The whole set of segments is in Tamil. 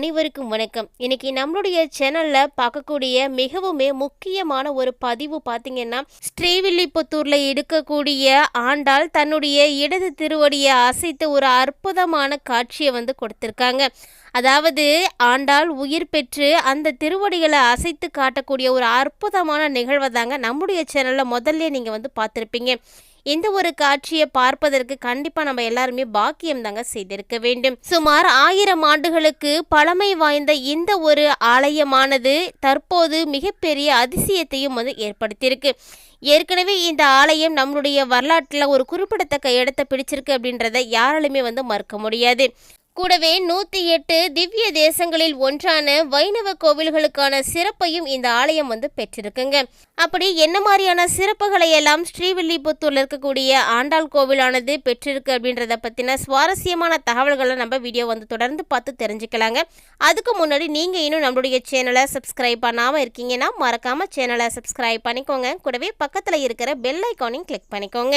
அனைவருக்கும் வணக்கம். இன்னைக்கு நம்மளுடைய சேனல்ல பார்க்கக்கூடிய மிகவுமே முக்கியமான ஒரு பதிவு பார்த்தீங்கன்னா ஸ்ரீவில்லிபுத்தூர்ல எடுக்கக்கூடிய ஆண்டாள் தன்னுடைய இடது திருவடியை அசைத்து ஒரு அற்புதமான காட்சியை வந்து கொடுத்திருக்காங்க. அதாவது ஆண்டாள் உயிர் பெற்று அந்த திருவடிகளை அசைத்து காட்டக்கூடிய ஒரு அற்புதமான நிகழ்வை தாங்க நம்முடைய சேனல்ல முதல்ல நீங்க வந்து பார்த்துருப்பீங்க. இந்த ஒரு காட்சியை பார்ப்பதற்கு கண்டிப்பா நம்ம எல்லாருமே பாக்கியம் தாங்க செய்திருக்க வேண்டும். சுமார் ஆயிரம் ஆண்டுகளுக்கு பழமை வாய்ந்த இந்த ஒரு ஆலயமானது தற்போது மிகப்பெரிய அதிசயத்தையும் வந்து ஏற்படுத்தியிருக்கு. ஏற்கனவே இந்த ஆலயம் நம்மளுடைய வரலாற்றில் ஒரு குறிப்பிடத்தக்க இடத்தை பிடிச்சிருக்கு அப்படின்றத யாராலுமே வந்து மறுக்க முடியாது. கூடவே நூத்தி எட்டு திவ்ய தேசங்களில் ஒன்றான வைணவ கோவில்களுக்கான சிறப்பையும் இந்த ஆலயம் வந்து பெற்றிருக்குங்க. அப்படி என்ன மாதிரியான சிறப்புகளை எல்லாம் ஸ்ரீவில்லிபுத்தூர்ல இருக்கக்கூடிய ஆண்டாள் கோவிலானது பெற்றிருக்கு அப்படின்றத பத்தின சுவாரஸ்யமான தகவல்களை நம்ம வீடியோ வந்து தொடர்ந்து பார்த்து தெரிஞ்சுக்கலாங்க. அதுக்கு முன்னாடி நீங்க இன்னும் நம்மளுடைய சேனலை சப்ஸ்கிரைப் பண்ணாம இருக்கீங்கன்னா மறக்காம சேனலை சப்ஸ்கிரைப் பண்ணிக்கோங்க. கூடவே பக்கத்துல இருக்கிற பெல் ஐக்கானையும் கிளிக் பண்ணிக்கோங்க.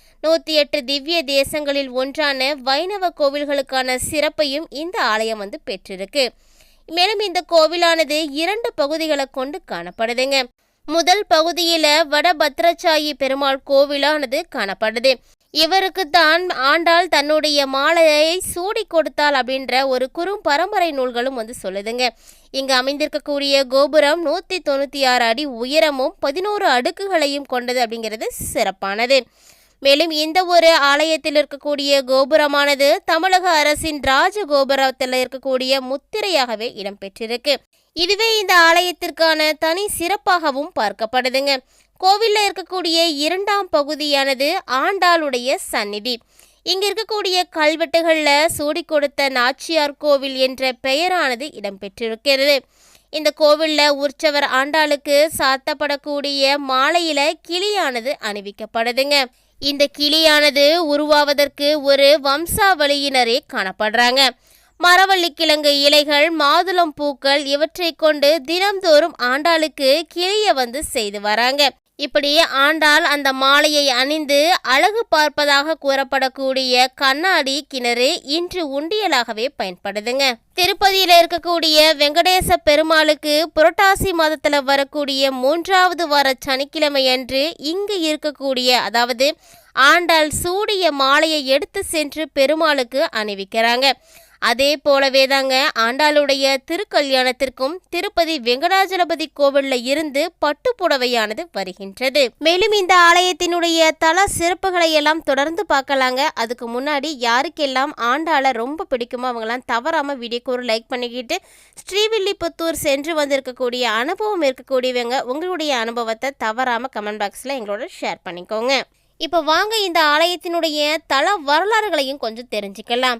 நூற்றி எட்டு திவ்ய தேசங்களில் ஒன்றான வைணவ கோவில்களுக்கான சிறப்பையும் இந்த ஆலயம் வந்து பெற்றிருக்கு. மேலும் இந்த கோவிலானது இரண்டு பகுதிகளை கொண்டு காணப்படுதுங்க. முதல் பகுதியில வடபத்ரசாயி பெருமாள் கோவிலானது காணப்படுது. இவருக்கு தான் ஆண்டாள் தன்னுடைய மாலையை சூடி கொடுத்தாள் அப்படின்ற ஒரு குறும் பரம்பரை நூல்களும் வந்து சொல்லுதுங்க. இங்கு அமைந்திருக்கக்கூடிய கோபுரம் நூற்றி தொண்ணூற்றி ஆறு அடி உயரமும் பதினோரு அடுக்குகளையும் கொண்டது அப்படிங்கிறது சிறப்பானது. மேலும் இந்த ஒரு ஆலயத்தில் இருக்கக்கூடிய கோபுரமானது தமிழக அரசின் ராஜ கோபுரத்தில் இருக்கக்கூடிய முத்திரையாகவே இடம்பெற்றிருக்கு. இதுவே இந்த ஆலயத்திற்கான தனி சிறப்பாகவும் பார்க்கப்படுதுங்க. கோவிலில் இருக்கக்கூடிய இரண்டாம் பகுதியானது ஆண்டாளுடைய சந்நிதி. இங்க இருக்கக்கூடிய கல்வெட்டுகளில் சூடி கொடுத்த நாச்சியார் கோவில் என்ற பெயரானது இடம்பெற்றிருக்கிறது. இந்த கோவிலில் உற்சவர் ஆண்டாளுக்கு சாத்தப்படக்கூடிய மாலையில கிளியானது அணிவிக்கப்படுதுங்க. இந்த கிளியானது உருவாவதற்கு ஒரு வம்சாவளியினரே காணப்படுறாங்க. மரவள்ளி கிழங்கு இலைகள் மாதுளம் பூக்கள் இவற்றை கொண்டு தினம்தோறும் ஆண்டாளுக்கு கிளிய வந்து செய்து வராங்க. இப்படி ஆண்டாள் அந்த மாலையை அணிந்து அழகு பார்ப்பதாக கூறப்படக்கூடிய கண்ணாடி கிணறு இன்று உண்டியலாகவே பயன்படுதுங்க. திருப்பதியில் இருக்கக்கூடிய வெங்கடேச பெருமாளுக்கு புரட்டாசி மாதத்தில் வரக்கூடிய மூன்றாவது வார சனிக்கிழமை அன்று இங்கு இருக்கக்கூடிய அதாவது ஆண்டாள் சூடிய மாலையை எடுத்து சென்று பெருமாளுக்கு அணிவிக்கிறாங்க. அதே போலவே தாங்க ஆண்டாளுடைய திருக்கல்யாணத்திற்கும் திருப்பதி வெங்கடாஜலபதி கோவில்ல இருந்து பட்டு புடவையானது வருகின்றது. மேலும் இந்த ஆலயத்தினுடைய தல சிறப்புகளை எல்லாம் தொடர்ந்து பார்க்கலாங்க. அதுக்கு முன்னாடி யாருக்கெல்லாம் ஆண்டாளை ரொம்ப பிடிக்குமோ அவங்களாம் தவறாம வீடியோக்கு ஒரு லைக் பண்ணிக்கிட்டு ஸ்ரீவில்லிபுத்தூர் சென்று வந்திருக்கக்கூடிய அனுபவம் இருக்கக்கூடியவங்க உங்களுடைய அனுபவத்தை தவறாம கமெண்ட் பாக்ஸ்ல எங்களோட ஷேர் பண்ணிக்கோங்க. இப்போ வாங்க இந்த ஆலயத்தினுடைய தல வரலாறுகளையும் கொஞ்சம் தெரிஞ்சுக்கலாம்.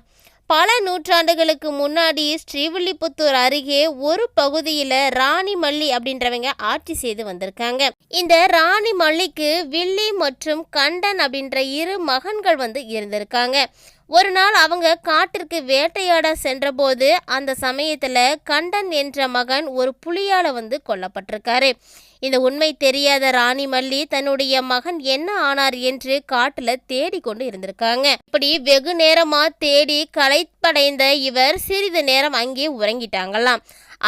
பல நூற்றாண்டுகளுக்கு முன்னாடி ஸ்ரீவில்லிபுத்தூர் அருகே ஒரு பகுதியில் ராணி மல்லி அப்படின்றவங்க ஆட்சி செய்து வந்திருக்காங்க. இந்த ராணி மல்லிக்கு வில்லி மற்றும் கண்டன் அப்படின்ற இரு மகன்கள் வந்து இருந்திருக்காங்க. ஒரு நாள் அவங்க காட்டிற்கு வேட்டையாட சென்றபோது அந்த சமயத்தில் கண்டன் என்ற மகன் ஒரு புலியால் வந்து கொல்லப்பட்டிருக்காரு. இந்த உண்மை தெரியாத ராணி மல்லி தன்னுடைய மகன் என்ன ஆனார் என்று காட்டுல தேடிக்கொண்டு இருந்திருக்காங்க. இப்படி வெகு நேரமா தேடி களைப்படைந்த இவர் சிறிது நேரம் அங்கே உறங்கிட்டாங்களாம்.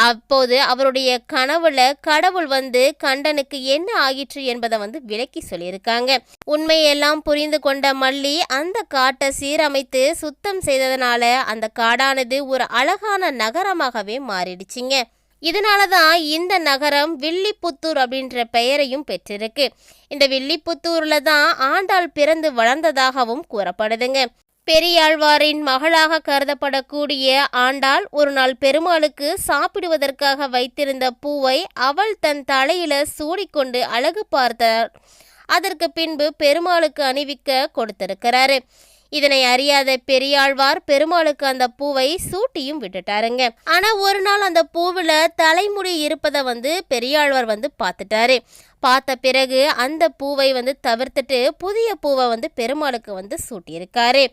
அப்போது அவருடைய கனவுல கடவுள் வந்து கண்டனுக்கு என்ன ஆயிற்று என்பதை வந்து விளக்கி சொல்லியிருக்காங்க. உண்மையெல்லாம் புரிந்து கொண்ட மல்லி அந்த காட்டை சீரமைத்து சுத்தம் செய்ததனால அந்த காடானது ஒரு அழகான நகரமாகவே மாறிடுச்சுங்க. இதனால தான் இந்த நகரம் வில்லிபுத்தூர் அப்படின்ற பெயரையும் பெற்றிருக்கு. இந்த வில்லிபுத்தூர்ல தான் ஆண்டாள் பிறந்து வளர்ந்ததாகவும் கூறப்படுதுங்க. பெரியாழ்வாரின் மகளாக கருதப்படக்கூடிய ஆண்டாள் ஒரு நாள் பெருமாளுக்கு சாப்பிடுவதற்காக வைத்திருந்த பூவை அவள் தன் தலையில சூடிக்கொண்டு அழகு பார்த்தார். அதற்கு பின்பு பெருமாளுக்கு அணிவிக்க கொடுத்திருக்கிறாரு. இதனை அறியாத பெரியாழ்வார் பெருமாளுக்கு அந்த பூவை சூட்டியும் விட்டுட்டாருங்க. ஆனா ஒரு நாள் அந்த பூவில் தலைமுடி இருப்பதை வந்து பெரியாழ்வார் வந்து பார்த்துட்டாரு. பார்த்த பிறகு அந்த பூவை வந்து தவிர்த்துட்டு புதிய பூவை வந்து பெருமாளுக்கு வந்து சூட்டியிருக்காரு.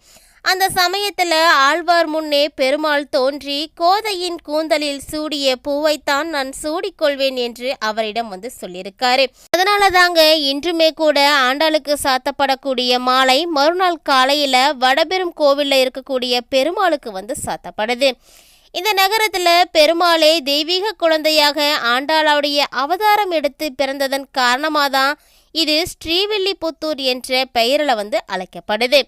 அந்த சமயத்துல ஆழ்வார் முன்னே பெருமாள் தோன்றி கோதையின் கூந்தலில் சூடிய பூவைத்தான் நான் சூடிக்கொள்வேன் என்று அவரிடம் வந்து சொல்லியிருக்காரு. அதனால தாங்க இன்றுமே கூட ஆண்டாளுக்கு சாத்தப்படக்கூடிய மாலை மறுநாள் காலையில வடபெரும் கோவில்ல இருக்கக்கூடிய பெருமாளுக்கு வந்து சாத்தப்படுது. இந்த நகரத்துல பெருமாளே தெய்வீக குழந்தையாக ஆண்டாளுடைய அவதாரம் எடுத்து பிறந்ததன் காரணமாதான் இது ஸ்ரீவில்லிபுத்தூர் என்ற பெயரில் வந்து அழைக்கப்படுது.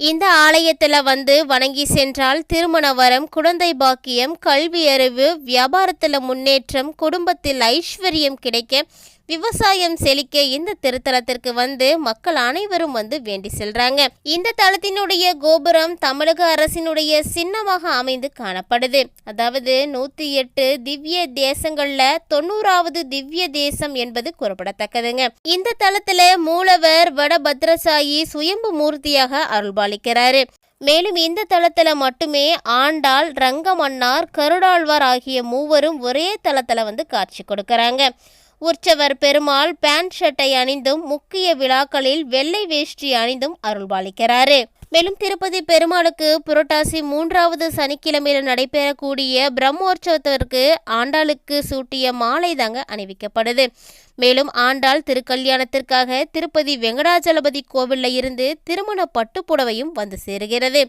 இந்த ஆலயத்துல வந்து வணங்கி சென்றால் திருமண வரம் குழந்தை பாக்கியம் கல்வி அறிவு வியாபாரத்துல முன்னேற்றம் குடும்பத்தில் ஐஸ்வர்யம் கிடைக்க விவசாயம் செழிக்க இந்த திருத்தலத்திற்கு வந்து மக்கள் அனைவரும் வந்து வேண்டி செல்றாங்க. இந்த தலத்தினுடைய கோபுரம் தமிழக அரசினுடைய சின்னமாக அமைந்து காணப்படுது. அதாவது நூத்தி எட்டு திவ்ய தேசங்கள்ல தொண்ணூறாவது திவ்ய தேசம் என்பது குறிப்பிடத்தக்கதுங்க. இந்த தளத்துல மூலவர் வடபத்ரசாயி சுயம்பு மூர்த்தியாக அருள்பாலிக்கிறாரு. மேலும் இந்த தளத்துல மட்டுமே ஆண்டாள் ரங்கமன்னார் கருடாழ்வார் ஆகிய மூவரும் ஒரே தளத்துல வந்து காட்சி கொடுக்கறாங்க. உற்சவர் பெருமாள் பேண்ட் ஷர்ட்டை அணிந்தும் முக்கிய விழாக்களில் வெள்ளை வேஷ்டி அணிந்தும் அருள்பாலிக்கிறாரு. மேலும் திருப்பதி பெருமாளுக்கு புரட்டாசி மூன்றாவது சனிக்கிழமையில் நடைபெறக்கூடிய பிரம்மோற்சவத்திற்கு ஆண்டாளுக்கு சூட்டிய மாலை தாங்க அணிவிக்கப்படுது. மேலும் ஆண்டாள் திருக்கல்யாணத்திற்காக திருப்பதி வெங்கடாஜலபதி கோவில்ல இருந்து திருமண பட்டுப்புடவையும் வந்து சேருகிறது.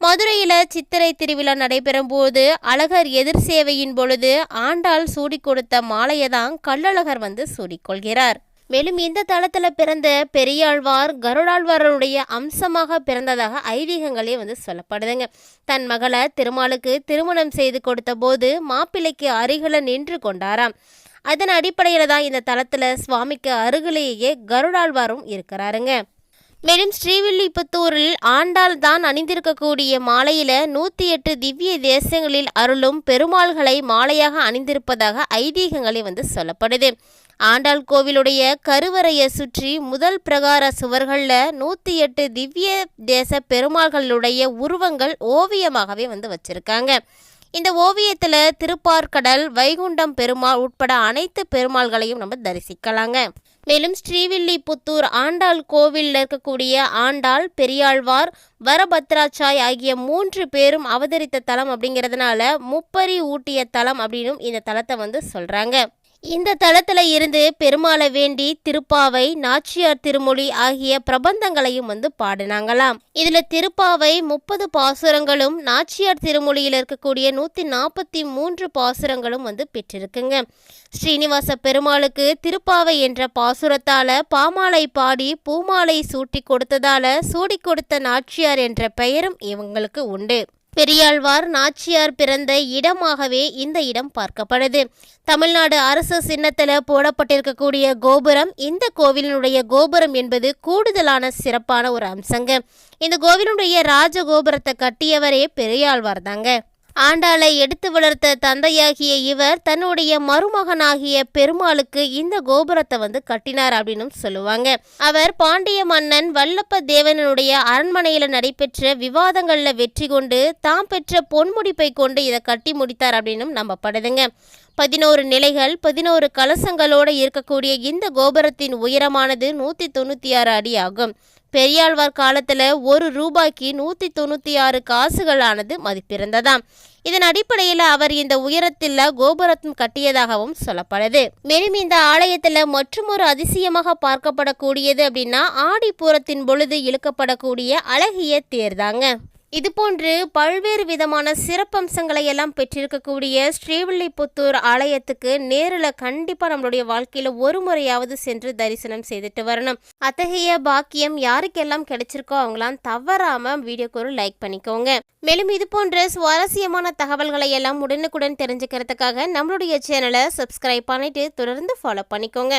மதுரையில சித்திரை திருவிழா நடைபெறும் போது அழகர் எதிர் சேவையின் பொழுது ஆண்டாள் சூடி கொடுத்த மாலையை தான் கள்ளழகர் வந்து சூடிக்கொள்கிறார் மேலும் இந்த தளத்தில் பிறந்த பெரியாழ்வார் கருடாழ்வாருடைய அம்சமாக பிறந்ததாக ஐதீகங்களே வந்து சொல்லப்படுதுங்க. தன் மகளை திருமாலுக்கு திருமணம் செய்து கொடுத்த போது மாப்பிள்ளைக்கு அருகில நின்று கொண்டாராம். அதன் அடிப்படையில் தான் இந்த தளத்தில் சுவாமிக்கு அருகிலேயே கருடாழ்வாரும் இருக்கிறாருங்க. மேலும் ஸ்ரீவில்லிபுத்தூரில் ஆண்டாள் தான் அணிந்திருக்கக்கூடிய மாலையில நூத்தி எட்டு திவ்ய தேசங்களில் அருளும் பெருமாள்களை மாலையாக அணிந்திருப்பதாக ஐதீகங்களே வந்து சொல்லப்படுது. ஆண்டாள் கோவிலுடைய கருவறையை சுற்றி முதல் பிரகார சுவர்களில் நூற்றி எட்டு திவ்ய தேச பெருமாள்களுடைய உருவங்கள் ஓவியமாகவே வந்து வச்சிருக்காங்க. இந்த ஓவியத்தில் திருப்பார்கடல் வைகுண்டம் பெருமாள் உட்பட அனைத்து பெருமாள்களையும் நம்ம தரிசிக்கலாங்க. மேலும் ஸ்ரீவில்லிபுத்தூர் ஆண்டாள் கோவிலில் இருக்கக்கூடிய ஆண்டாள் பெரியாழ்வார் வரபத்ராச்சாய் ஆகிய மூன்று பேரும் அவதரித்த தலம் அப்படிங்கிறதுனால முப்பரி ஊட்டிய தலம் அப்படின்னும் இந்த தலத்தை வந்து சொல்கிறாங்க இந்த தளத்தில் இருந்து பெருமாளை வேண்டி திருப்பாவை நாச்சியார் திருமொழி ஆகிய பிரபந்தங்களையும் வந்து பாடினாங்களாம். இதுல திருப்பாவை முப்பது பாசுரங்களும் நாச்சியார் திருமொழியில் இருக்கக்கூடிய நூத்தி நாற்பத்தி மூன்று பாசுரங்களும் வந்து பெற்றிருக்குங்க. ஸ்ரீனிவாச பெருமாளுக்கு திருப்பாவை என்ற பாசுரத்தால பாமாலை பாடி பூமாலை சூட்டி கொடுத்ததால சூடி கொடுத்த நாச்சியார் என்ற பெயரும் இவங்களுக்கு உண்டு. பெரியாழ்வார் நாச்சியார் பிறந்த இடமாகவே இந்த இடம் பார்க்கப்படுது. தமிழ்நாடு அரசு சின்னத்தில் போடப்பட்டிருக்கக்கூடிய கோபுரம் இந்த கோவிலினுடைய கோபுரம் என்பது கூடுதலான சிறப்பான ஒரு அம்சங்க. இந்த கோவிலுடைய ராஜ கோபுரத்தை கட்டியவரே பெரியாழ்வார் தாங்க. ஆண்டாளை எடுத்து வளர்த்த தந்தையாகிய இவர் தன்னுடைய மருமகனாகிய பெருமாளுக்கு இந்த கோபுரத்தை வந்து கட்டினார் அப்படின்னு சொல்லுவாங்க. அவர் பாண்டிய மன்னன் வல்லப்ப தேவனுடைய அரண்மனையில் நடைபெற்ற விவாதங்களில் வெற்றி கொண்டு தாம் பெற்ற பொன்முடிப்பை கொண்டு இதை கட்டி முடித்தார் அப்படின்னு நம்பப்படுதுங்க. பதினோரு நிலைகள் பதினோரு கலசங்களோடு இருக்கக்கூடிய இந்த கோபுரத்தின் உயரமானது நூற்றி தொண்ணூற்றி ஆறு அடி ஆகும். பெரியாழ்வார் காலத்தில் ஒரு ரூபாய்க்கு நூற்றி தொண்ணூற்றி ஆறு காசுகளானது மதிப்பிருந்ததாம். இதன் அடிப்படையில் அவர் இந்த உயரத்தில் கோபுரத்தம் கட்டியதாகவும் சொல்லப்படுது. மேலும் இந்த ஆலயத்தில் மற்றொரு அதிசயமாக பார்க்கப்படக்கூடியது அப்படின்னா ஆடிப்பூரத்தின் பொழுது இழுக்கப்படக்கூடிய அழகிய தேர்தாங்க இதுபோன்று பல்வேறு விதமான சிறப்பம்சங்களை எல்லாம் பெற்றிருக்கக்கூடிய ஸ்ரீவில்லிபுத்தூர் ஆலயத்துக்கு நேரில் கண்டிப்பாக நம்மளுடைய வாழ்க்கையில் ஒரு முறையாவது சென்று தரிசனம் செய்துட்டு வரணும். அத்தகைய பாக்கியம் யாருக்கெல்லாம் கிடைச்சிருக்கோ அவங்களாம் தவறாமல் வீடியோக்கு ஒரு லைக் பண்ணிக்கோங்க. மேலும் இது போன்ற சுவாரஸ்யமான தகவல்களை எல்லாம் உடனுக்குடன் தெரிஞ்சுக்கிறதுக்காக நம்மளுடைய சேனலை சப்ஸ்கிரைப் பண்ணிட்டு தொடர்ந்து ஃபாலோ பண்ணிக்கோங்க.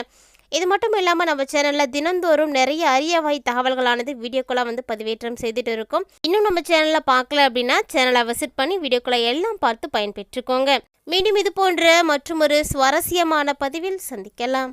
இது மட்டும் இல்லாமல் நம்ம சேனலில் தினந்தோறும் நிறைய அரிய வகை தகவல்களானது வீடியோக்கெல்லாம் வந்து பதிவேற்றம் செய்துட்டு இருக்கோம். இன்னும் நம்ம சேனலில் பார்க்கல அப்படின்னா சேனலை விசிட் பண்ணி வீடியோக்களை எல்லாம் பார்த்து பயன்பெற்றுக்கோங்க. மீண்டும் இது போன்ற மற்றும் ஒரு சுவாரஸ்யமான பதிவில் சந்திக்கலாம்.